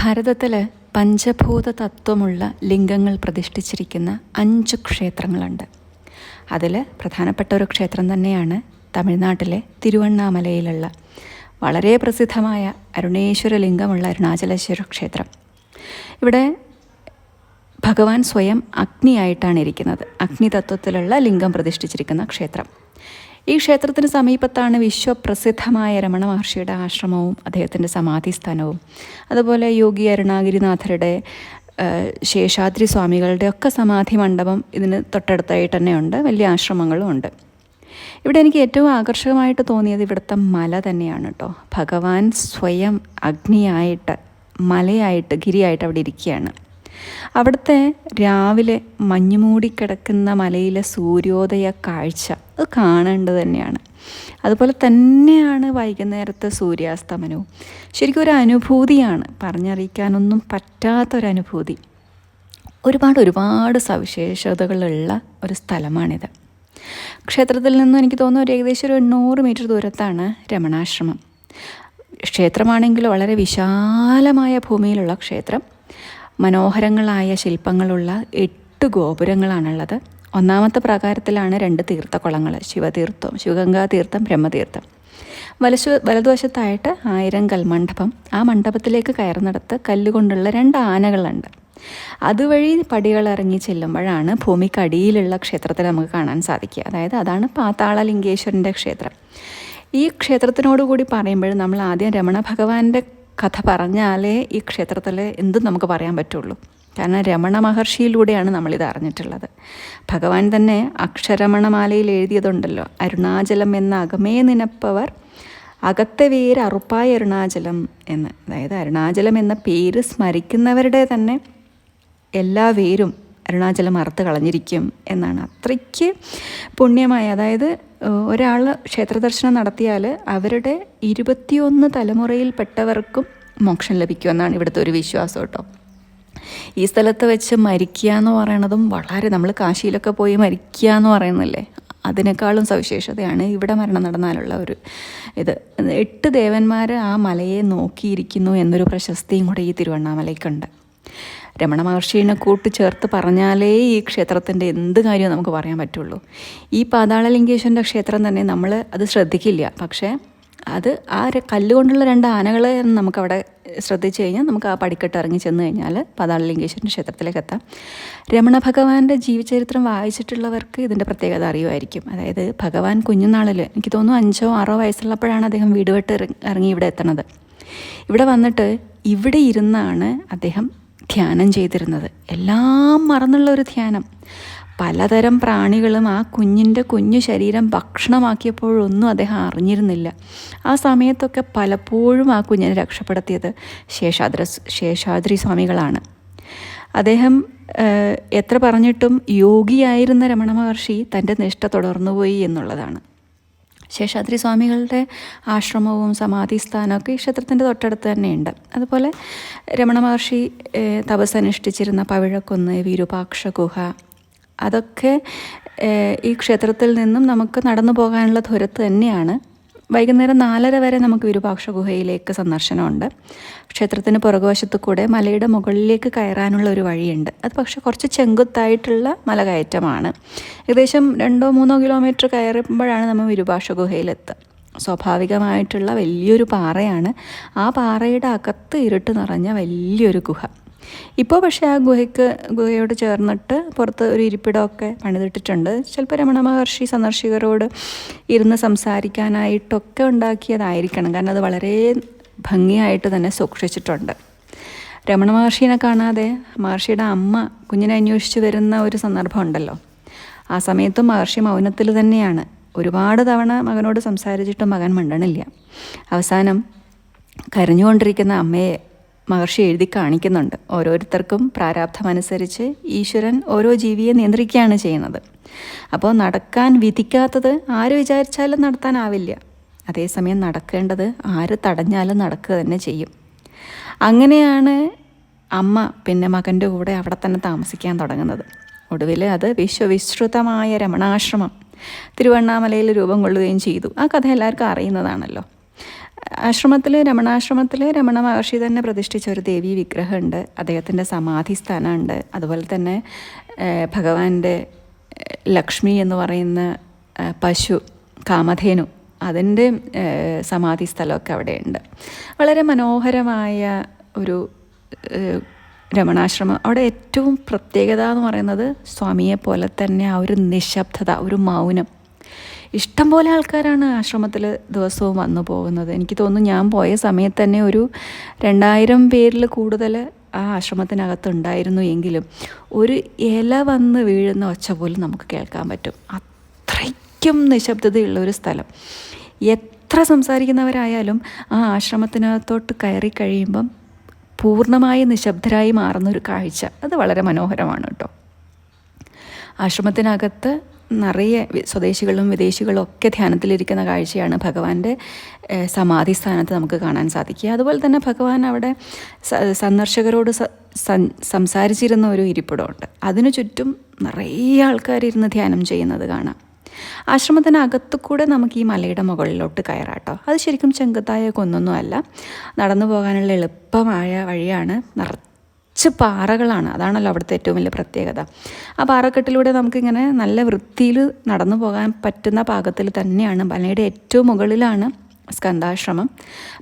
ഭാരതത്തിൽ പഞ്ചഭൂത തത്വമുള്ള ലിംഗങ്ങൾ പ്രതിഷ്ഠിച്ചിരിക്കുന്ന അഞ്ച് ക്ഷേത്രങ്ങളുണ്ട്. അതിൽ പ്രധാനപ്പെട്ട ഒരു ക്ഷേത്രം തന്നെയാണ് തമിഴ്നാട്ടിലെ തിരുവണ്ണാമലയിലുള്ള വളരെ പ്രസിദ്ധമായ അരുണേശ്വര ലിംഗമുള്ള അരുണാചലേശ്വര ക്ഷേത്രം. ഇവിടെ ഭഗവാൻ സ്വയം അഗ്നിയായിട്ടാണ് ഇരിക്കുന്നത്. അഗ്നി തത്വത്തിലുള്ള ലിംഗം പ്രതിഷ്ഠിച്ചിരിക്കുന്ന ക്ഷേത്രം. ഈ ക്ഷേത്രത്തിന് സമീപത്താണ് വിശ്വപ്രസിദ്ധമായ രമണ മഹർഷിയുടെ ആശ്രമവും അദ്ദേഹത്തിന്റെ സമാധി സ്ഥാനവും അതുപോലെ യോഗി അരുണാഗിരിനാഥരുടെ ശേഷാദ്രി സ്വാമികളുടെ ഒക്കെ സമാധി മണ്ഡപം ഇതിന് തൊട്ടടുത്തായിട്ട് തന്നെയുണ്ട്. വലിയ ആശ്രമങ്ങളും ഉണ്ട്. ഇവിടെ എനിക്ക് ഏറ്റവും ആകർഷകമായിട്ട് തോന്നിയത് ഇവിടുത്തെ മല തന്നെയാണ് കേട്ടോ. ഭഗവാൻ സ്വയം അഗ്നിയായിട്ട് മലയായിട്ട് ഗിരിയായിട്ട് അവിടെ ഇരിക്കുകയാണ്. അവിടുത്തെ രാവിലെ മഞ്ഞുമൂടിക്കിടക്കുന്ന മലയിലെ സൂര്യോദയ കാഴ്ച. അത് കാണേണ്ടത് തന്നെയാണ്. അതുപോലെ തന്നെയാണ് വൈകുന്നേരത്തെ സൂര്യാസ്തമനവും. ശരിക്കും ഒരു അനുഭൂതിയാണ്. പറഞ്ഞറിയിക്കാനൊന്നും പറ്റാത്തൊരനുഭൂതി. ഒരുപാട് ഒരുപാട് സവിശേഷതകളുള്ള ഒരു സ്ഥലമാണിത്. ക്ഷേത്രത്തിൽ നിന്നും എനിക്ക് തോന്നുന്നു ഒരു ഏകദേശം ഒരു എണ്ണൂറ് മീറ്റർ ദൂരത്താണ് രമണാശ്രമം. ക്ഷേത്രമാണെങ്കിൽ വളരെ വിശാലമായ ഭൂമിയിലുള്ള ക്ഷേത്രം. മനോഹരങ്ങളായ ശില്പങ്ങളുള്ള എട്ട് ഗോപുരങ്ങളാണുള്ളത്. ഒന്നാമത്തെ പ്രകാരത്തിലാണ് രണ്ട് തീർത്ഥക്കുളങ്ങൾ ശിവതീർത്ഥം ശിവഗംഗാ തീർത്ഥം ബ്രഹ്മതീർത്ഥം. വലശു വലതുവശത്തായിട്ട് ആയിരം കൽമണ്ഡപം ആ മണ്ഡപത്തിലേക്ക് കയറുന്നിടത്ത് കല്ലുകൊണ്ടുള്ള രണ്ട് ആനകളുണ്ട്. അതുവഴി പടികൾ ഇറങ്ങി ചെല്ലുമ്പോഴാണ് ഭൂമിക്കടിയിലുള്ള ക്ഷേത്രത്തെ നമുക്ക് കാണാൻ സാധിക്കുക. അതായത് അതാണ് പാതാളലിംഗേശ്വരന്റെ ക്ഷേത്രം. ഈ ക്ഷേത്രത്തിനോടുകൂടി പറയുമ്പോൾ നമ്മൾ ആദ്യം രമണ ഭഗവാന്റെ കഥ പറഞ്ഞാലേ ഈ ക്ഷേത്രത്തിൽ എന്തും നമുക്ക് പറയാൻ പറ്റുള്ളൂ. കാരണം രമണ മഹർഷിയിലൂടെയാണ് നമ്മളിത് അറിഞ്ഞിട്ടുള്ളത്. ഭഗവാൻ തന്നെ അക്ഷരമണമാലയിൽ എഴുതിയതുണ്ടല്ലോ അരുണാചലം എന്ന അകമേ നിനപ്പവർ അകത്തെ വേര് അറുപ്പായ അരുണാചലം എന്ന്. അതായത് അരുണാചലം എന്ന പേര് സ്മരിക്കുന്നവരുടെ തന്നെ എല്ലാ വേരും അരുണാചലം അറുത്ത് കളഞ്ഞിരിക്കും എന്നാണ്. അത്രയ്ക്ക് പുണ്യമായ അതായത് ഒരാൾ ക്ഷേത്രദർശനം നടത്തിയാൽ അവരുടെ ഇരുപത്തിയൊന്ന് തലമുറയിൽപ്പെട്ടവർക്കും മോക്ഷം ലഭിക്കുമെന്നാണ് ഇവിടുത്തെ ഒരു വിശ്വാസം കേട്ടോ. ഈ സ്ഥലത്ത് വെച്ച് മരിക്കുക എന്ന് പറയണതും വളരെ നമ്മൾ കാശിയിലൊക്കെ പോയി മരിക്കുക എന്ന് പറയുന്നില്ലേ അതിനേക്കാളും സവിശേഷതയാണ് ഇവിടെ മരണം നടന്നാലുള്ള ഒരു ഇത്. എട്ട് ദേവന്മാർ ആ മലയെ നോക്കിയിരിക്കുന്നു എന്നൊരു പ്രശസ്തിയും കൂടെ ഈ തിരുവണ്ണാമലയ്ക്കുണ്ട്. രമണ മഹർഷിനെ കൂട്ടിച്ചേർത്ത് പറഞ്ഞാലേ ഈ ക്ഷേത്രത്തിന്റെ എന്ത് കാര്യവും നമുക്ക് പറയാൻ പറ്റുള്ളൂ. ഈ പാതാളലിംഗേശ്വരന്റെ ക്ഷേത്രം തന്നെ നമ്മൾ അത് ശ്രദ്ധിക്കില്ല. പക്ഷേ അത് ആ കല്ലുകൊണ്ടുള്ള രണ്ട് ആനകളെ നമുക്കവിടെ ശ്രദ്ധിച്ചു കഴിഞ്ഞാൽ നമുക്ക് ആ പടിക്കെട്ട് ഇറങ്ങി ചെന്ന് കഴിഞ്ഞാൽ പാതാളലിംഗേശ്വരന്റെ ക്ഷേത്രത്തിലേക്ക് എത്താം. രമണ ഭഗവാന്റെ ജീവചരിത്രം വായിച്ചിട്ടുള്ളവർക്ക് ഇതിന്റെ പ്രത്യേകത അറിയുമായിരിക്കും. അതായത് ഭഗവാൻ കുഞ്ഞുനാളിൽ എനിക്ക് തോന്നുന്നു അഞ്ചോ ആറോ വയസ്സുള്ളപ്പോഴാണ് അദ്ദേഹം വീടുവിട്ട് ഇറങ്ങി ഇവിടെ എത്തണത്. ഇവിടെ വന്നിട്ട് ഇവിടെ ഇരുന്നാണ് അദ്ദേഹം ധ്യാനം ചെയ്തിരുന്നത്. എല്ലാം മറന്നുള്ള ഒരു ധ്യാനം. പലതരം പ്രാണികളും ആ കുഞ്ഞിന്റെ കുഞ്ഞു ശരീരം ഭക്ഷണമാക്കിയപ്പോഴൊന്നും അദ്ദേഹം അറിഞ്ഞിരുന്നില്ല. ആ സമയത്തൊക്കെ പലപ്പോഴും ആ കുഞ്ഞിനെ രക്ഷപ്പെടുത്തിയത് ശേഷാദ്ര ശേഷാദ്രി സ്വാമികളാണ് അദ്ദേഹം എത്ര പറഞ്ഞിട്ടും യോഗിയായിരുന്ന രമണ മഹർഷി തന്റെ നിഷ്ഠ തുടർന്നുപോയി എന്നുള്ളതാണ്. ശേഷാദ്രി സ്വാമികളുടെ ആശ്രമവും സമാധി സ്ഥാനമൊക്കെ ഈ ക്ഷേത്രത്തിന്റെ തൊട്ടടുത്ത് തന്നെയുണ്ട്. അതുപോലെ രമണ മഹർഷി തപസ് അനുഷ്ഠിച്ചിരുന്ന പവിഴക്കുന്ന് വിരൂപാക്ഷ ഗുഹ അതൊക്കെ ഈ ക്ഷേത്രത്തിൽ നിന്നും നമുക്ക് നടന്നു പോകാനുള്ള ദൂരത്ത് തന്നെയാണ്. വൈകുന്നേരം നാലര വരെ നമുക്ക് വിരൂപാക്ഷ ഗുഹയിലേക്ക് സന്ദർശനമുണ്ട്. ക്ഷേത്രത്തിന് പുറകുവശത്ത് കൂടെ മലയുടെ മുകളിലേക്ക് കയറാനുള്ള ഒരു വഴിയുണ്ട്. അത് പക്ഷേ കുറച്ച് ചെങ്കുത്തായിട്ടുള്ള മലകയറ്റമാണ്. ഏകദേശം രണ്ടോ മൂന്നോ കിലോമീറ്റർ കയറുമ്പോഴാണ് നമ്മൾ വിരൂപാക്ഷ ഗുഹയിലെത്തുക. സ്വാഭാവികമായിട്ടുള്ള വലിയൊരു പാറയാണ്. ആ പാറയുടെ അകത്ത് ഇരുട്ട് നിറഞ്ഞ വലിയൊരു ഗുഹ. ഇപ്പോൾ പക്ഷേ ആ ഗുഹയ്ക്ക് ഗുഹയോട് ചേർന്നിട്ട് പുറത്ത് ഒരു ഇരിപ്പിടമൊക്കെ പണിതിട്ടിട്ടുണ്ട്. ചിലപ്പോൾ രമണ മഹർഷി സന്ദർശകരോട് ഇരുന്ന് സംസാരിക്കാനായിട്ടൊക്കെ ഉണ്ടാക്കിയതായിരിക്കണം. കാരണം അത് വളരെ ഭംഗിയായിട്ട് തന്നെ സൂക്ഷിച്ചിട്ടുണ്ട്. രമണ മഹർഷിനെ കാണാതെ മഹർഷിയുടെ അമ്മ കുഞ്ഞിനെ അന്വേഷിച്ച് വരുന്ന ഒരു സന്ദർഭമുണ്ടല്ലോ ആ സമയത്തും മഹർഷി മൗനത്തിൽ തന്നെയാണ്. ഒരുപാട് തവണ മകനോട് സംസാരിച്ചിട്ടും മകൻ മണ്ടണില്ല. അവസാനം കരഞ്ഞുകൊണ്ടിരിക്കുന്ന അമ്മയെ മഹർഷി എഴുതി കാണിക്കുന്നുണ്ട്. ഓരോരുത്തർക്കും പ്രാരാബ്ധമനുസരിച്ച് ഈശ്വരൻ ഓരോ ജീവിയെ നിയന്ത്രിക്കുകയാണ് ചെയ്യുന്നത്. അപ്പോൾ നടക്കാൻ വിധിക്കാത്തത് ആര് വിചാരിച്ചാലും നടത്താനാവില്ല. അതേസമയം നടക്കേണ്ടത് ആര് തടഞ്ഞാലും നടക്കുക തന്നെ ചെയ്യും. അങ്ങനെയാണ് അമ്മ പിന്നെ മകന്റെ കൂടെ അവിടെ തന്നെ താമസിക്കാൻ തുടങ്ങുന്നത്. ഒടുവിൽ അത് വിശ്വവിശ്രുതമായ രമണാശ്രമം. തിരുവണ്ണാമലയിൽ രൂപം കൊള്ളുകയും ചെയ്തു. ആ കഥ എല്ലാവർക്കും അറിയുന്നതാണല്ലോ. ആശ്രമത്തിൽ രമണാശ്രമത്തിൽ രമണ മഹർഷി തന്നെ പ്രതിഷ്ഠിച്ച ഒരു ദേവീ വിഗ്രഹമുണ്ട്. അദ്ദേഹത്തിന്റെ സമാധി സ്ഥാനമുണ്ട്. അതുപോലെ തന്നെ ഭഗവാന്റെ ലക്ഷ്മി എന്ന് പറയുന്ന പശു കാമധേനു അതിന്റെ സമാധി സ്ഥലമൊക്കെ അവിടെയുണ്ട്. വളരെ മനോഹരമായ ഒരു രമണാശ്രമം. അവിടെ ഏറ്റവും പ്രത്യേകത എന്ന് പറയുന്നത് സ്വാമിയെ പോലെ തന്നെ ആ ഒരു നിശബ്ദത ഒരു മൗനം. ഇഷ്ടംപോലെ ആൾക്കാരാണ് ആശ്രമത്തിൽ ദിവസവും വന്നു പോകുന്നത്. എനിക്ക് തോന്നുന്നു ഞാൻ പോയ സമയത്ത് തന്നെ ഒരു രണ്ടായിരം പേരിൽ കൂടുതൽ ആ ആശ്രമത്തിനകത്ത് ഉണ്ടായിരുന്നു എങ്കിലും ഒരു ഇല വന്ന് വീഴുന്ന ഒച്ച പോലും നമുക്ക് കേൾക്കാൻ പറ്റും. അത്രയ്ക്കും നിശബ്ദതയുള്ള ഒരു സ്ഥലം. എത്ര സംസാരിക്കുന്നവരായാലും ആ ആശ്രമത്തിനകത്തോട്ട് കയറി കഴിയുമ്പം പൂർണമായി നിശബ്ദരായി മാറുന്ന ഒരു കാഴ്ച. അത് വളരെ മനോഹരമാണ് കേട്ടോ. ആശ്രമത്തിനകത്ത് നിറയെ സ്വദേശികളും വിദേശികളും ഒക്കെ ധ്യാനത്തിലിരിക്കുന്ന കാഴ്ചയാണ് ഭഗവാന്റെ സമാധി സ്ഥാനത്ത് നമുക്ക് കാണാൻ സാധിക്കുക. അതുപോലെ തന്നെ ഭഗവാൻ അവിടെ സന്ദർശകരോട് സംസാരിച്ചിരുന്ന ഒരു ഇരിപ്പിടമുണ്ട്. അതിനു ചുറ്റും നിറയെ ആൾക്കാരിരുന്ന് ധ്യാനം ചെയ്യുന്നത് കാണാം. ആശ്രമത്തിനകത്തു കൂടെ നമുക്ക് ഈ മലയുടെ മുകളിലോട്ട് കയറാട്ടോ. അത് ശരിക്കും ചെങ്കത്തായ കൊന്നൊന്നുമല്ല. നടന്നു പോകാനുള്ള എളുപ്പമായ വഴിയാണ് നിറച്ച് പാറകളാണ്. അതാണല്ലോ അവിടുത്തെ ഏറ്റവും വലിയ പ്രത്യേകത. ആ പാറക്കെട്ടിലൂടെ നമുക്കിങ്ങനെ നല്ല വൃത്തിയിൽ നടന്നു പോകാൻ പറ്റുന്ന പാകത്തിൽ തന്നെയാണ്. മലയുടെ ഏറ്റവും മുകളിലാണ് സ്കന്ധാശ്രമം.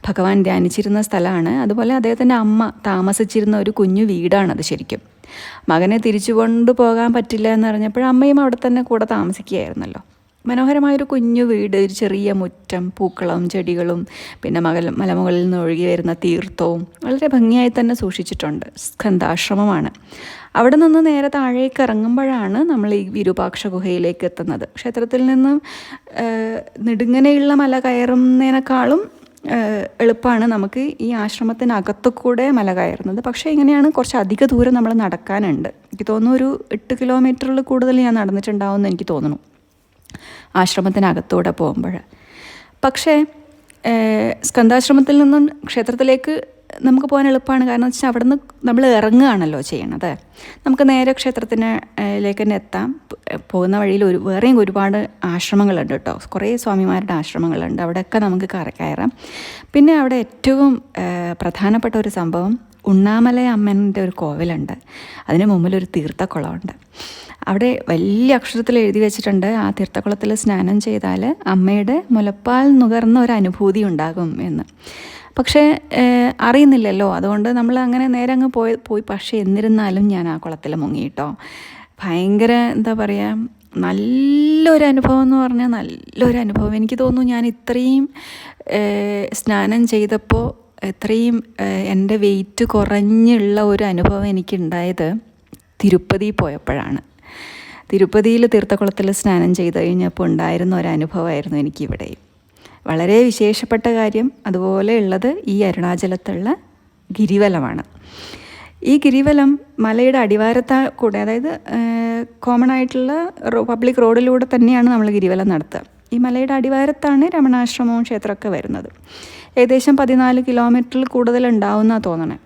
ഭഗവാൻ ധ്യാനിച്ചിരുന്ന സ്ഥലമാണ്. അതുപോലെ അദ്ദേഹത്തിന്റെ അമ്മ താമസിച്ചിരുന്ന ഒരു കുഞ്ഞു വീടാണത് ശരിക്കും. മകനെ തിരിച്ചു കൊണ്ടുപോകാൻ പറ്റില്ല എന്നറിഞ്ഞപ്പോൾ അമ്മയും അവിടെ തന്നെ കൂടെ താമസിക്കുകയായിരുന്നല്ലോ. മനോഹരമായൊരു കുഞ്ഞു വീട് ഒരു ചെറിയ മുറ്റം പൂക്കളും ചെടികളും പിന്നെ മകൽ മലമുകളിൽ നിന്ന് ഒഴുകി വരുന്ന തീർത്ഥവും വളരെ ഭംഗിയായി തന്നെ സൂക്ഷിച്ചിട്ടുണ്ട്. സ്കന്ധാശ്രമമാണ് അവിടെ നിന്ന് നേരെ താഴേക്ക് ഇറങ്ങുമ്പോഴാണ് നമ്മൾ ഈ വിരൂപാക്ഷ ഗുഹയിലേക്ക് എത്തുന്നത്. ക്ഷേത്രത്തിൽ നിന്ന് നെടുങ്ങനെയുള്ള മല കയറുന്നതിനേക്കാളും എളുപ്പമാണ് നമുക്ക് ഈ ആശ്രമത്തിനകത്തു കൂടെ മല കയറുന്നത്. പക്ഷേ ഇങ്ങനെയാണ് കുറച്ച് അധിക ദൂരം നമ്മൾ നടക്കാനുണ്ട്. എനിക്ക് തോന്നുന്നു ഒരു എട്ട് കിലോമീറ്ററിൽ കൂടുതൽ ഞാൻ നടന്നിട്ടുണ്ടാവുമെന്ന് എനിക്ക് തോന്നുന്നു. ആശ്രമത്തിനകത്തൂടെ പോകുമ്പോൾ. പക്ഷേ സ്കന്ധാശ്രമത്തിൽ നിന്നും ക്ഷേത്രത്തിലേക്ക് നമുക്ക് പോകാൻ എളുപ്പമാണ്. കാരണം വെച്ചാൽ അവിടെ നിന്ന് നമ്മൾ ഇറങ്ങുകയാണല്ലോ ചെയ്യണത്. നമുക്ക് നേരെ ക്ഷേത്രത്തിന് ഏഹ്, ലേക്ക് തന്നെ എത്താം. പോകുന്ന വഴിയിൽ ഒരു വേറെയും ഒരുപാട് ആശ്രമങ്ങളുണ്ട് കേട്ടോ. കുറേ സ്വാമിമാരുടെ ആശ്രമങ്ങളുണ്ട്. അവിടെയൊക്കെ നമുക്ക് കയറാം. പിന്നെ അവിടെ ഏറ്റവും പ്രധാനപ്പെട്ട ഒരു സംഭവം ഉണ്ണാമല അമ്മന്റെ ഒരു കോവിലുണ്ട്. അതിന് മുമ്പിൽ ഒരു തീർത്ഥക്കുളമുണ്ട്. അവിടെ വലിയ അക്ഷരത്തിൽ എഴുതി വെച്ചിട്ടുണ്ട് ആ തീർത്ഥക്കുളത്തിൽ സ്നാനം ചെയ്താൽ അമ്മയുടെ മുലപ്പാൽ നുകർന്ന ഒരു അനുഭൂതി ഉണ്ടാകും എന്ന്. പക്ഷേ അറിയുന്നില്ലല്ലോ. അതുകൊണ്ട് നമ്മൾ അങ്ങനെ നേരെ അങ്ങ് പോയി പോയി. പക്ഷേ എന്നിരുന്നാലും ഞാൻ ആ കുളത്തിൽ മുങ്ങിയിട്ടോ ഭയങ്കര എന്താ പറയുക നല്ലൊരു അനുഭവം എന്ന് പറഞ്ഞാൽ നല്ലൊരു അനുഭവം. എനിക്ക് തോന്നുന്നു ഞാൻ ഇത്രയും സ്നാനം ചെയ്തപ്പോൾ ഇത്രയും ഏഹ്, എന്റെ വെയിറ്റ് കുറഞ്ഞുള്ള ഒരു അനുഭവം എനിക്കുണ്ടായത് തിരുപ്പതി പോയപ്പോഴാണ്. തിരുപ്പതിയിൽ തീർത്ഥക്കുളത്തിൽ സ്നാനം ചെയ്ത് കഴിഞ്ഞപ്പോൾ ഉണ്ടായിരുന്ന ഒരു അനുഭവമായിരുന്നു എനിക്കിവിടെ. വളരെ വിശേഷപ്പെട്ട കാര്യം അതുപോലെ ഉള്ളത് ഈ അരുണാചലത്തുള്ള ഗിരിവലമാണ്. ഈ ഗിരിവലം മലയുടെ അടിവാരത്താ കൂടെ അതായത് കോമൺ ആയിട്ടുള്ള പബ്ലിക് റോഡിലൂടെ തന്നെയാണ് നമ്മൾ ഗിരിവലം നടത്തുക. ഈ മലയുടെ അടിവാരത്താണ് രമണാശ്രമവും ക്ഷേത്രമൊക്കെ വരുന്നത്. ഏകദേശം പതിനാല് കിലോമീറ്ററിൽ കൂടുതൽ ഉണ്ടാവുന്ന തോന്നണേ.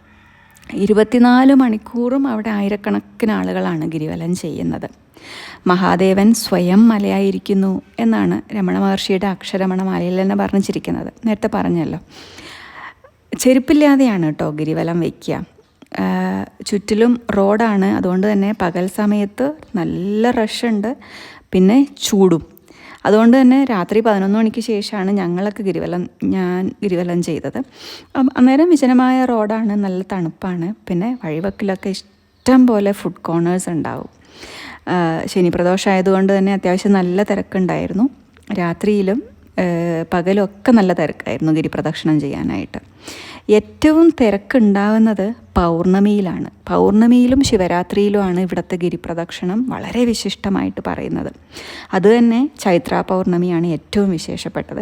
ഇരുപത്തിനാല് മണിക്കൂറും അവിടെ ആയിരക്കണക്കിന് ആളുകളാണ് ഗിരിവലം ചെയ്യുന്നത്. മഹാദേവൻ സ്വയം മലയായിരിക്കുന്നു എന്നാണ് രമണ മഹർഷിയുടെ അക്ഷരമണ മലയിൽ തന്നെ പറഞ്ഞിരിക്കുന്നത്. നേരത്തെ പറഞ്ഞല്ലോ. ചെരുപ്പില്ലാതെയാണ് കേട്ടോ ഗിരിവലം വയ്ക്കുക. ചുറ്റിലും റോഡാണ്. അതുകൊണ്ട് തന്നെ പകൽ സമയത്ത് നല്ല റഷ് ഉണ്ട്. പിന്നെ ചൂടും. അതുകൊണ്ട് തന്നെ രാത്രി പതിനൊന്ന് മണിക്ക് ശേഷമാണ് ഞങ്ങളൊക്കെ ഗിരിവലം ഞാൻ ഗിരിവലം ചെയ്തത്. അന്നേരം വിജനമായ റോഡാണ് നല്ല തണുപ്പാണ്. പിന്നെ വഴിവക്കിലൊക്കെ ഇഷ്ടം പോലെ ഫുഡ് കോർണേഴ്സ് ഉണ്ടാവും. ശനിപ്രദോഷമായതുകൊണ്ട് തന്നെ അത്യാവശ്യം നല്ല തിരക്കുണ്ടായിരുന്നു. രാത്രിയിലും പകലൊക്കെ നല്ല തിരക്കായിരുന്നു ഗിരിപ്രദക്ഷിണം ചെയ്യാനായിട്ട്. ഏറ്റവും തിരക്കുണ്ടാവുന്നത് പൗർണമിയിലാണ്. പൗർണമിയിലും ശിവരാത്രിയിലുമാണ് ഇവിടുത്തെ ഗിരിപ്രദക്ഷിണം വളരെ വിശിഷ്ടമായിട്ട് പറയുന്നത്. അതുതന്നെ ചൈത്ര പൗർണമിയാണ് ഏറ്റവും വിശേഷപ്പെട്ടത്.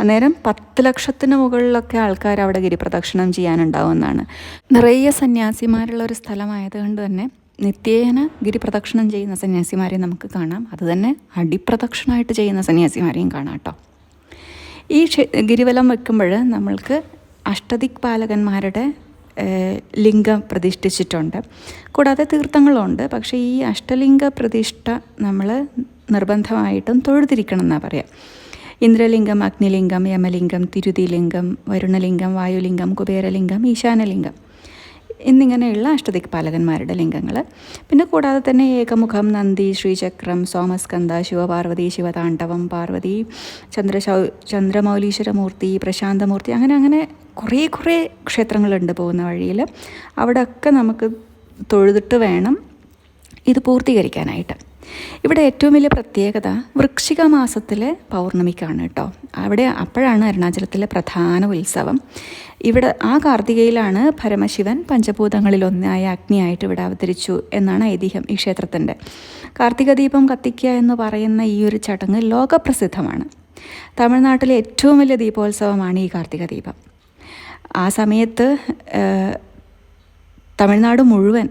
അന്നേരം പത്ത് ലക്ഷത്തിന് മുകളിലൊക്കെ ആൾക്കാർ അവിടെ ഗിരിപ്രദക്ഷിണം ചെയ്യാനുണ്ടാവുമെന്നാണ് നിറയെ സന്യാസിമാരുള്ള ഒരു സ്ഥലമായതുകൊണ്ട് തന്നെ നിത്യേന ഗിരിപ്രദക്ഷിണം ചെയ്യുന്ന സന്യാസിമാരെ നമുക്ക് കാണാം. അതുതന്നെ അടിപ്രദക്ഷിണമായിട്ട് ചെയ്യുന്ന സന്യാസിമാരെയും കാണാം കേട്ടോ. ഈ ഗിരിവലം വെക്കുമ്പോൾ നമ്മൾക്ക് അഷ്ടദിക് പാലകന്മാരുടെ ലിംഗം പ്രതിഷ്ഠിച്ചിട്ടുണ്ട്. കൂടാതെ തീർത്ഥങ്ങളുണ്ട്. പക്ഷേ ഈ അഷ്ടലിംഗ പ്രതിഷ്ഠ നമ്മൾ നിർബന്ധമായിട്ടും തൊഴുതിരിക്കണം എന്നാണ് പറയുക ഇന്ദ്രലിംഗം അഗ്നിലിംഗം യമലിംഗം തിരുതിലിംഗം വരുണലിംഗം വായുലിംഗം കുബേരലിംഗം ഈശാനലിംഗം എന്നിങ്ങനെയുള്ള അഷ്ടദിക്പാലകന്മാരുടെ ലിംഗങ്ങൾ പിന്നെ കൂടാതെ തന്നെ ഏകമുഖം നന്ദി ശ്രീചക്രം സോമസ്കന്ദ ശിവപാർവതി ശിവതാണ്ഡവം പാർവതി ചന്ദ്രശൗ ചന്ദ്രമൗലീശ്വരമൂർത്തി പ്രശാന്തമൂർത്തി അങ്ങനെ അങ്ങനെ കുറേ കുറേ ക്ഷേത്രങ്ങളുണ്ട് പോകുന്ന വഴിയിൽ. അവിടെയൊക്കെ നമുക്ക് തൊഴുതിട്ട് വേണം ഇത് പൂർത്തീകരിക്കാനായിട്ട്. ഇവിടെ ഏറ്റവും വലിയ പ്രത്യേകത വൃക്ഷിക മാസത്തിലെ പൗർണമിക്കാണ് കേട്ടോ. അവിടെ അപ്പോഴാണ് അരുണാചലത്തിലെ പ്രധാന ഉത്സവം. ഇവിടെ ആ കാർത്തികയിലാണ് പരമശിവൻ പഞ്ചഭൂതങ്ങളിലൊന്നായ അഗ്നിയായിട്ട് ഇവിടെ അവതരിച്ചു എന്നാണ് ഐതിഹ്യം ഈ ക്ഷേത്രത്തിന്റെ. കാർത്തിക ദീപം കത്തിക്കുക എന്ന് പറയുന്ന ഈ ഒരു ചടങ്ങ് ലോകപ്രസിദ്ധമാണ്. തമിഴ്നാട്ടിലെ ഏറ്റവും വലിയ ദീപോത്സവമാണ് ഈ കാർത്തിക ദീപം ആ സമയത്ത് തമിഴ്നാട് മുഴുവൻ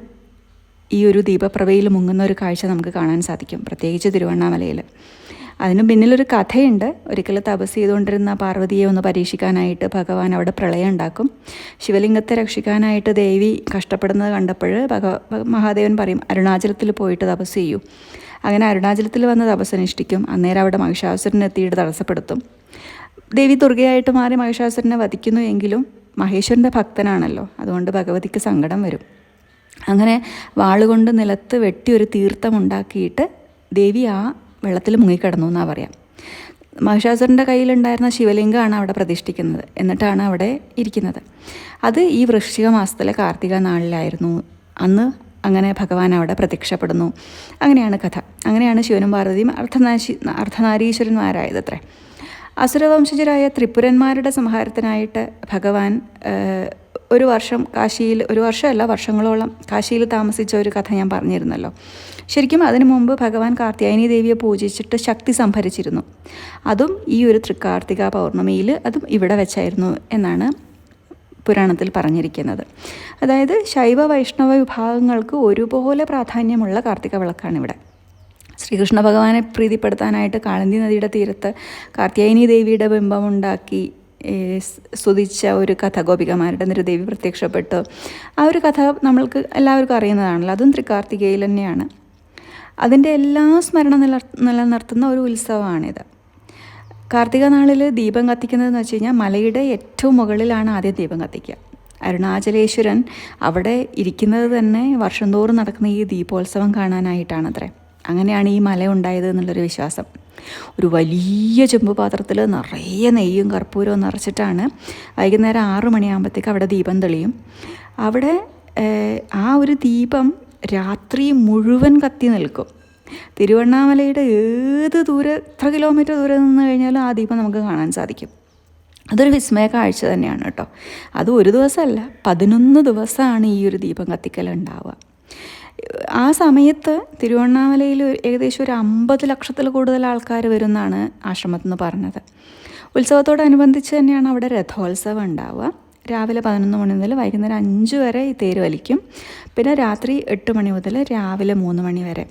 ഈ ഒരു ദീപപ്രഭയിൽ മുങ്ങുന്ന ഒരു കാഴ്ച നമുക്ക് കാണാൻ സാധിക്കും പ്രത്യേകിച്ച് തിരുവണ്ണാമലയിൽ. അതിന് പിന്നിലൊരു കഥയുണ്ട്. ഒരിക്കൽ തപസ് ചെയ്തുകൊണ്ടിരുന്ന പാർവതിയെ ഒന്ന് പരീക്ഷിക്കാനായിട്ട് ഭഗവാൻ അവിടെ പ്രളയം ഉണ്ടാക്കും. ശിവലിംഗത്തെ രക്ഷിക്കാനായിട്ട് ദേവി കഷ്ടപ്പെടുന്നത് കണ്ടപ്പോൾ ഭഗ മഹാദേവൻ പറയും അരുണാചലത്തിൽ പോയിട്ട് തപസ് ചെയ്യൂ. അങ്ങനെ അരുണാചലത്തിൽ വന്ന് തപസ്സനുഷ്ഠിക്കും അന്നേരം അവിടെ മഹിഷാസുരനെത്തിയിട്ട് തടസ്സപ്പെടുത്തും. ദേവി ദുർഗയായിട്ട് മാറി മഹിഷാസുരനെ വധിക്കുന്നു എങ്കിലും മഹേശ്വരന്റെ ഭക്തനാണല്ലോ. അതുകൊണ്ട് ഭഗവതിക്ക് സങ്കടം വരും. അങ്ങനെ വാളുകൊണ്ട് നിലത്ത് വെട്ടി ഒരു തീർത്ഥമുണ്ടാക്കിയിട്ട് ദേവി ആ വെള്ളത്തിൽ മുങ്ങിക്കിടന്നു എന്നാണ് പറയാം. മഹിഷാസുരന്റെ കയ്യിലുണ്ടായിരുന്ന ശിവലിംഗമാണ് അവിടെ പ്രതിഷ്ഠിക്കുന്നത്. എന്നിട്ടാണ് അവിടെ ഇരിക്കുന്നത്. അത് ഈ വൃശ്ചിക മാസത്തിലെ കാർത്തിക നാളിലായിരുന്നു. അന്ന് അങ്ങനെ ഭഗവാൻ അവിടെ പ്രത്യക്ഷപ്പെടുന്നു. അങ്ങനെയാണ് കഥ. അങ്ങനെയാണ് ശിവനും പാർവതിയും അർദ്ധനാശി അർദ്ധനാരീശ്വരന്മാരായതത്രേ. അസുരവംശജരായ ത്രിപുരന്മാരുടെ സംഹാരത്തിനായിട്ട് ഭഗവാൻ ഒരു വർഷം കാശിയിൽ ഒരു വർഷമല്ല വർഷങ്ങളോളം കാശിയിൽ താമസിച്ച ഒരു കഥ ഞാൻ പറഞ്ഞിരുന്നല്ലോ. ശരിക്കും അതിനു മുമ്പ് ഭഗവാൻ കാർത്യായനി ദേവിയെ പൂജിച്ചിട്ട് ശക്തി സംഭരിച്ചിരുന്നു. അതും ഈ ഒരു തൃക്കാർത്തിക പൗർണമിയിൽ അതും ഇവിടെ വെച്ചായിരുന്നു എന്നാണ് പുരാണത്തിൽ പറഞ്ഞിരിക്കുന്നത്. അതായത് ശൈവ വൈഷ്ണവ വിഭാഗങ്ങൾക്ക് ഒരുപോലെ പ്രാധാന്യമുള്ള കാർത്തിക വിളക്കാണ് ഇവിടെ. ശ്രീകൃഷ്ണ ഭഗവാനെ പ്രീതിപ്പെടുത്താനായിട്ട് കാളന്തി നദിയുടെ തീരത്ത് കാർത്യായനി ദേവിയുടെ ബിംബമുണ്ടാക്കി സ്തുതിച്ച ഒരു കഥ ഗോപികമാരുടെ നിരദേവി പ്രത്യക്ഷപ്പെട്ടു. ആ ഒരു കഥ നമ്മൾക്ക് എല്ലാവർക്കും അറിയുന്നതാണല്ലോ. അതും തൃക്കാർത്തികയിൽ തന്നെയാണ്. അതിന്റെ എല്ലാ സ്മരണ നില നിലനിർത്തുന്ന ഒരു ഉത്സവമാണിത്. കാർത്തിക നാളിൽ ദീപം കത്തിക്കുന്നതെന്ന് വെച്ച് കഴിഞ്ഞാൽ മലയുടെ ഏറ്റവും മുകളിലാണ് ആദ്യം ദീപം കത്തിക്കുക. അരുണാചലേശ്വരൻ അവിടെ ഇരിക്കുന്നത് തന്നെ വർഷം തോറും നടക്കുന്ന ഈ ദീപോത്സവം കാണാനായിട്ടാണത്രേ. അങ്ങനെയാണ് ഈ മല ഉണ്ടായത് എന്നുള്ളൊരു വിശ്വാസം. ഒരു വലിയ ചെമ്പ് പാത്രത്തിൽ നിറയെ നെയ്യും കർപ്പൂരവും നിറച്ചിട്ടാണ് വൈകുന്നേരം ആറു മണിയാകുമ്പോഴത്തേക്ക് അവിടെ ദീപം തെളിയും. അവിടെ ആ ഒരു ദീപം രാത്രി മുഴുവൻ കത്തി നിൽക്കും. തിരുവണ്ണാമലയുടെ ഏത് ദൂരെ എത്ര കിലോമീറ്റർ ദൂരെ നിന്ന് കഴിഞ്ഞാലും ആ ദീപം നമുക്ക് കാണാൻ സാധിക്കും. അതൊരു വിസ്മയ കാഴ്ച തന്നെയാണ് കേട്ടോ. അത് ഒരു ദിവസമല്ല പതിനൊന്ന് ദിവസമാണ് ഈ ഒരു ദീപം കത്തിക്കൽ ഉണ്ടാവുക ആ സമയത്ത് തിരുവണ്ണാമലയിൽ ഏകദേശം ഒരു അമ്പത് ലക്ഷത്തിൽ കൂടുതൽ ആൾക്കാർ വരുമെന്നാണ് ആശ്രമത്തിൽ നിന്ന് പറഞ്ഞത്. ഉത്സവത്തോടനുബന്ധിച്ച് തന്നെയാണ് അവിടെ രഥോത്സവം ഉണ്ടാവുക. രാവിലെ പതിനൊന്ന് മണി മുതൽ വൈകുന്നേരം അഞ്ച് വരെ ഈ തേര് വലിക്കും. പിന്നെ രാത്രി എട്ട് മണി മുതൽ രാവിലെ മൂന്ന് മണി വരെ.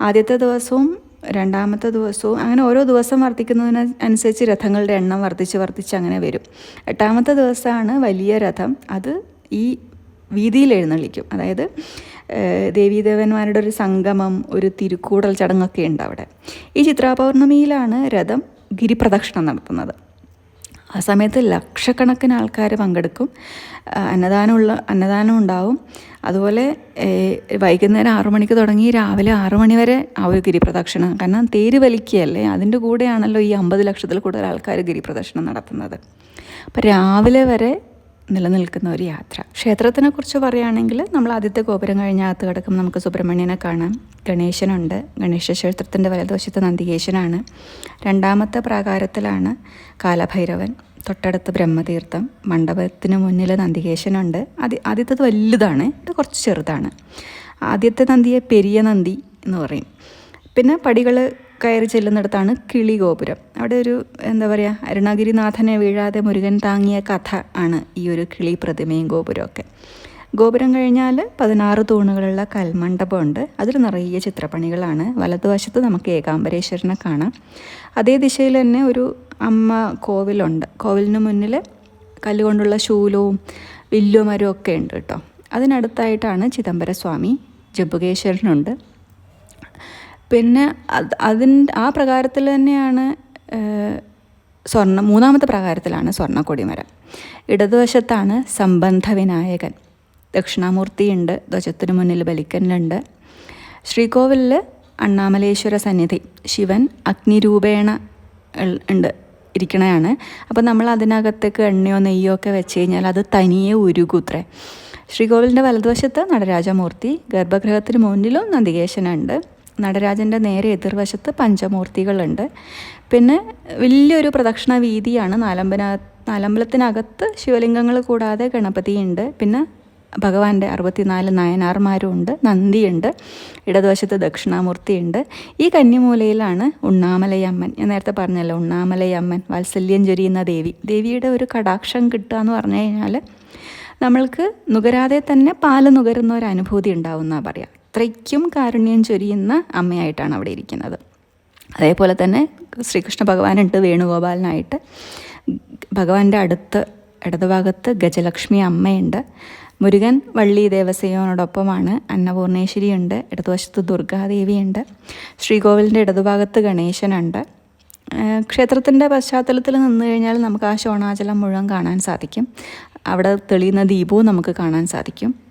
ആദ്യത്തെ ദിവസവും രണ്ടാമത്തെ ദിവസവും അങ്ങനെ ഓരോ ദിവസം വർദ്ധിക്കുന്നതിന് അനുസരിച്ച് രഥങ്ങളുടെ എണ്ണം വർദ്ധിച്ച് വർദ്ധിച്ച് അങ്ങനെ വരും. എട്ടാമത്തെ ദിവസമാണ് വലിയ രഥം. അത് ഈ വീതിയിൽ എഴുന്നള്ളിക്കും. അതായത് ദേവീദേവന്മാരുടെ ഒരു സംഗമം ഒരു തിരുക്കൂടൽ ചടങ്ങൊക്കെ ഉണ്ട് അവിടെ ഈ ചിത്രാപൗർണമിയിലാണ് രഥം ഗിരിപ്രദക്ഷിണം നടത്തുന്നത്. ആ സമയത്ത് ലക്ഷക്കണക്കിന് ആൾക്കാർ പങ്കെടുക്കും. അന്നദാനമുള്ള അന്നദാനം ഉണ്ടാവും. അതുപോലെ വൈകുന്നേരം ആറു മണിക്ക് തുടങ്ങി രാവിലെ ആറു മണി വരെ ആ ഒരു ഗിരിപ്രദക്ഷിണം. കാരണം തേര് വലിക്കുകയല്ലേ? അതിന്റെ കൂടെയാണല്ലോ ഈ അമ്പത് ലക്ഷത്തിൽ കൂടുതൽ ആൾക്കാർ ഗിരിപ്രദക്ഷിണം നടത്തുന്നത്. അപ്പം രാവിലെ വരെ നിലനിൽക്കുന്ന ഒരു യാത്ര. ക്ഷേത്രത്തിനെക്കുറിച്ച് പറയുകയാണെങ്കിൽ നമ്മൾ ആദ്യത്തെ ഗോപുരം കഴിഞ്ഞ അകത്ത് കിടക്കും നമുക്ക് സുബ്രഹ്മണ്യനെ കാണാം. ഗണേശനുണ്ട്. ഗണേശ ക്ഷേത്രത്തിന്റെ വലതുവശത്ത് നന്ദികേശനാണ്. രണ്ടാമത്തെ പ്രാകാരത്തിലാണ് കാലഭൈരവൻ. തൊട്ടടുത്ത് ബ്രഹ്മതീർത്ഥം. മണ്ഡപത്തിന് മുന്നിൽ നന്ദികേശനുണ്ട്. ആദ്യ ആദ്യത്തത് വലുതാണ് ഇത് കുറച്ച് ചെറുതാണ്. ആദ്യത്തെ നന്ദിയെ പെരിയ നന്ദി എന്ന് പറയും. പിന്നെ പടികൾ കയറി ചെല്ലുന്നിടത്താണ് കിളി ഗോപുരം അവിടെ ഒരു എന്താ പറയുക അരുണഗിരിനാഥനെ വീഴാതെ മുരുകൻ താങ്ങിയ കഥ ആണ് ഈ ഒരു കിളി പ്രതിമയും ഗോപുരമൊക്കെ ഗോപുരം കഴിഞ്ഞാൽ പതിനാറ് തൂണുകളുള്ള കൽമണ്ഡപമുണ്ട്. അതിൽ നിറയെ ചിത്രപ്പണികളാണ്. വലതുവശത്ത് നമുക്ക് ഏകാംബരേശ്വരനെ കാണാം. അതേ ദിശയിൽ തന്നെ ഒരു അമ്മ കോവിലുണ്ട്. കോവിലിന് മുന്നിൽ കല്ലുകൊണ്ടുള്ള ശൂലവും വില്ലുമരവും ഒക്കെ ഉണ്ട് കേട്ടോ. അതിനടുത്തായിട്ടാണ് ചിദംബരസ്വാമി ജമ്പുകേശ്വരനുണ്ട് പിന്നെ അത് അതിന്റെ ആ പ്രകാരത്തിൽ തന്നെയാണ് സ്വർണ മൂന്നാമത്തെ പ്രകാരത്തിലാണ് സ്വർണ കൊടിമരം ഇടതുവശത്താണ് സംബന്ധ വിനായകൻ ദക്ഷിണാമൂർത്തിയുണ്ട് ധ്വജത്തിന് മുന്നിൽ ബലിക്കനുണ്ട് ശ്രീകോവിലിൽ അണ്ണാമലേശ്വര സന്നിധി ശിവൻ അഗ്നിരൂപേണ ഉണ്ട് ഇരിക്കണതാണ് അപ്പോൾ നമ്മൾ അതിനകത്തേക്ക് എണ്ണയോ നെയ്യോ ഒക്കെ വെച്ച് കഴിഞ്ഞാൽ അത് തനിയെ ഉരുകൂത്രേ. ശ്രീകോവിലിന്റെ വലതുവശത്ത് നടരാജമൂർത്തി ഗർഭഗൃഹത്തിന് മുന്നിലും നന്ദികേശനുണ്ട്. നടരാജന്റെ നേരെ എതിർവശത്ത് പഞ്ചമൂർത്തികളുണ്ട്. പിന്നെ വലിയൊരു പ്രദക്ഷിണ വീതിയാണ് നാലമ്പന നാലമ്പലത്തിനകത്ത് ശിവലിംഗങ്ങൾ കൂടാതെ ഗണപതിയുണ്ട്. പിന്നെ ഭഗവാന്റെ അറുപത്തിനാല് നയനാർമാരും ഉണ്ട് നന്ദിയുണ്ട് ഇടതുവശത്ത് ദക്ഷിണാമൂർത്തിയുണ്ട്. ഈ കന്നിമൂലയിലാണ് ഉണ്ണാമലയമ്മൻ. ഞാൻ നേരത്തെ പറഞ്ഞല്ലോ ഉണ്ണാമലയമ്മൻ വാത്സല്യം ചൊരിയുന്ന ദേവി. ദേവിയുടെ ഒരു കടാക്ഷം കിട്ടുക എന്ന് പറഞ്ഞു കഴിഞ്ഞാൽ നമ്മൾക്ക് നുകരാതെ തന്നെ പാൽ നുകരുന്ന ഒരു അനുഭൂതി ഉണ്ടാവുന്ന പറയാം. അത്രയ്ക്കും കാരുണ്യം ചൊരിയുന്ന അമ്മയായിട്ടാണ് അവിടെ ഇരിക്കുന്നത്. അതേപോലെ തന്നെ ശ്രീകൃഷ്ണ ഭഗവാനുണ്ട് വേണുഗോപാലനായിട്ട്. ഭഗവാന്റെ അടുത്ത് ഇടതുഭാഗത്ത് ഗജലക്ഷ്മി അമ്മയുണ്ട്. മുരുകൻ വള്ളി ദേവസേനോടൊപ്പമാണ് അന്നപൂർണേശ്വരിയുണ്ട്. ഇടതുവശത്ത് ദുർഗാദേവിയുണ്ട്. ശ്രീകോവിലിന്റെ ഇടതുഭാഗത്ത് ഗണേശനുണ്ട്. ക്ഷേത്രത്തിന്റെ പശ്ചാത്തലത്തിൽ നിന്ന് കഴിഞ്ഞാൽ നമുക്ക് ആ ശോണാചലം മുഴുവൻ കാണാൻ സാധിക്കും. അവിടെ തെളിയുന്ന ദീപവും നമുക്ക് കാണാൻ സാധിക്കും.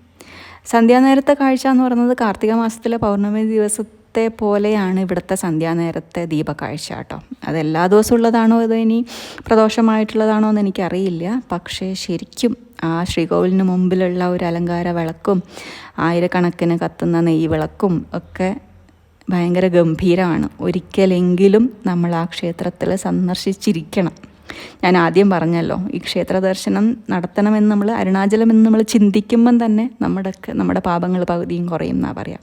സന്ധ്യാനേരത്തെ കാഴ്ച എന്ന് പറയുന്നത് കാർത്തിക മാസത്തിലെ പൗർണമി ദിവസത്തെ പോലെയാണ് ഇവിടുത്തെ സന്ധ്യാനേരത്തെ ദീപക്കാഴ്ച കേട്ടോ. അത് എല്ലാ ദിവസവും ഉള്ളതാണോ അത് ഇനി പ്രദോഷമായിട്ടുള്ളതാണോ എന്ന് എനിക്കറിയില്ല. പക്ഷേ ശരിക്കും ആ ശ്രീകോവിലിന് മുമ്പിലുള്ള ഒരു അലങ്കാര വിളക്കും ആയിരക്കണക്കിന് കത്തുന്ന നെയ് വിളക്കും ഒക്കെ ഭയങ്കര ഗംഭീരമാണ്. ഒരിക്കലെങ്കിലും നമ്മൾ ആ ക്ഷേത്രത്തിൽ സന്ദർശിച്ചിരിക്കണം. ഞാൻ ആദ്യം പറഞ്ഞല്ലോ ഈ ക്ഷേത്ര ദർശനം നടത്തണമെന്ന് നമ്മൾ അരുണാചലം എന്ന് നമ്മൾ ചിന്തിക്കുമ്പം തന്നെ നമ്മുടെ നമ്മുടെ പാപങ്ങൾ പകുതിയും കുറയും എന്നാണ് പറയാം.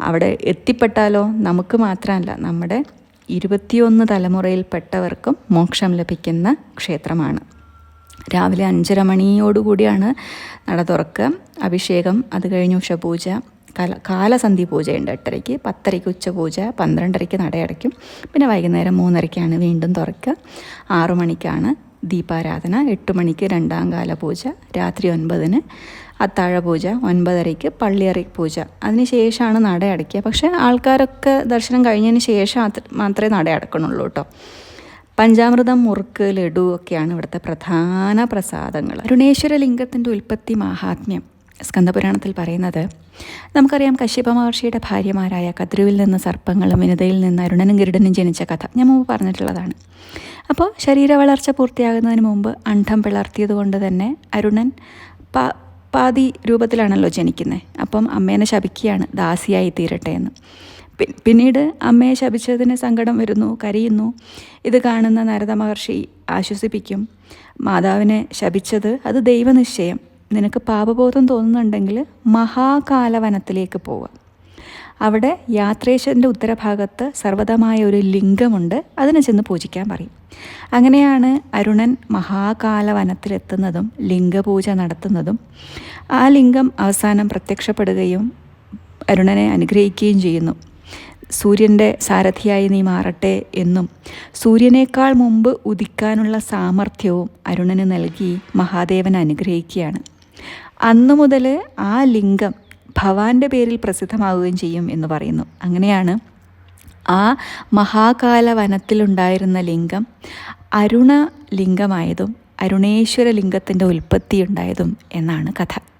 അവിടെ എത്തിപ്പെട്ടാലോ? നമുക്ക് മാത്രമല്ല നമ്മുടെ ഇരുപത്തിയൊന്ന് തലമുറയിൽപ്പെട്ടവർക്കും മോക്ഷം ലഭിക്കുന്ന ക്ഷേത്രമാണ്. രാവിലെ അഞ്ചര മണിയോടുകൂടിയാണ് നട തുറക്കുക അഭിഷേകം അത് കഴിഞ്ഞ് ഉഷപൂജ കാല കാലസന്ധി പൂജയുണ്ട്. എട്ടരയ്ക്ക് പത്തരയ്ക്ക് ഉച്ചപൂജ പന്ത്രണ്ടരയ്ക്ക് നടയടയ്ക്കും. പിന്നെ വൈകുന്നേരം മൂന്നരയ്ക്കാണ് വീണ്ടും തുറക്കുക. ആറു മണിക്കാണ് ദീപാരാധന. എട്ട് മണിക്ക് രണ്ടാം കാല പൂജ രാത്രി ഒൻപതിന് അത്താഴ പൂജ ഒൻപതരയ്ക്ക് പള്ളിയറി പൂജ. അതിന് ശേഷമാണ് നട അടയ്ക്കുക പക്ഷേ ആൾക്കാരൊക്കെ ദർശനം കഴിഞ്ഞതിന് ശേഷം മാത്രമേ നട അടക്കണുള്ളൂ കേട്ടോ. പഞ്ചാമൃതം മുറുക്ക് ലഡു ഒക്കെയാണ് ഇവിടുത്തെ പ്രധാന പ്രസാദങ്ങൾ. അരുണേശ്വര ലിംഗത്തിന്റെ ഉൽപ്പത്തി മാഹാത്മ്യം. സ്കന്ദപുരാണത്തിൽ പറയുന്നത് നമുക്കറിയാം കശ്യപ മഹർഷിയുടെ ഭാര്യമാരായ കദ്രുവിൽ നിന്ന് സർപ്പങ്ങളും വിനതയിൽ നിന്ന് അരുണനും ഗരുഡനും ജനിച്ച കഥ. ഞാൻ മുമ്പ് പറഞ്ഞിട്ടുള്ളതാണ്. അപ്പോൾ ശരീര വളർച്ച പൂർത്തിയാകുന്നതിന് മുമ്പ് അണ്ഡം പിളർത്തിയതുകൊണ്ട് തന്നെ അരുണൻ പാ പാതി രൂപത്തിലാണല്ലോ ജനിക്കുന്നത് അപ്പം അമ്മേനെ ശപിക്കുകയാണ് ദാസിയായി തീരട്ടെ എന്ന്. പിന്നീട് അമ്മയെ ശപിച്ചതിന് സങ്കടം വരുന്നു കരയുന്നു. ഇത് കാണുന്ന നാരദ മഹർഷി ആശ്വസിപ്പിക്കും. മാതാവിനെ ശപിച്ചത് അത് ദൈവനിശ്ചയം. നിനക്ക് പാപബോധം തോന്നുന്നുണ്ടെങ്കിൽ മഹാകാലവനത്തിലേക്ക് പോവുക. അവിടെ യാത്രേശന്റെ ഉത്തരഭാഗത്ത് സർവതമായ ഒരു ലിംഗമുണ്ട്. അതിനെ ചെന്ന് പൂജിക്കാൻ പറയും. അങ്ങനെയാണ് അരുണൻ മഹാകാലവനത്തിലെത്തുന്നതും ലിംഗപൂജ നടത്തുന്നതും. ആ ലിംഗം അവസാനം പ്രത്യക്ഷപ്പെടുകയും അരുണനെ അനുഗ്രഹിക്കുകയും ചെയ്യുന്നു. സൂര്യന്റെ സാരഥിയായി നീ മാറട്ടെ എന്നും സൂര്യനേക്കാൾ മുമ്പ് ഉദിക്കാനുള്ള സാമർഥ്യവും അരുണന് നൽകി മഹാദേവൻ അനുഗ്രഹിക്കുകയാണ്. അന്നു മുതൽ ആ ലിംഗം ഭവാന്റെ പേരിൽ പ്രസിദ്ധമാവുകയും ചെയ്യും എന്ന് പറയുന്നു. അങ്ങനെയാണ് ആ മഹാകാല വനത്തിലുണ്ടായിരുന്ന ലിംഗം അരുണ ലിംഗമായതും അരുണേശ്വര ലിംഗത്തിന്റെ ഉൽപ്പത്തി ഉണ്ടായതും എന്നാണ് കഥ.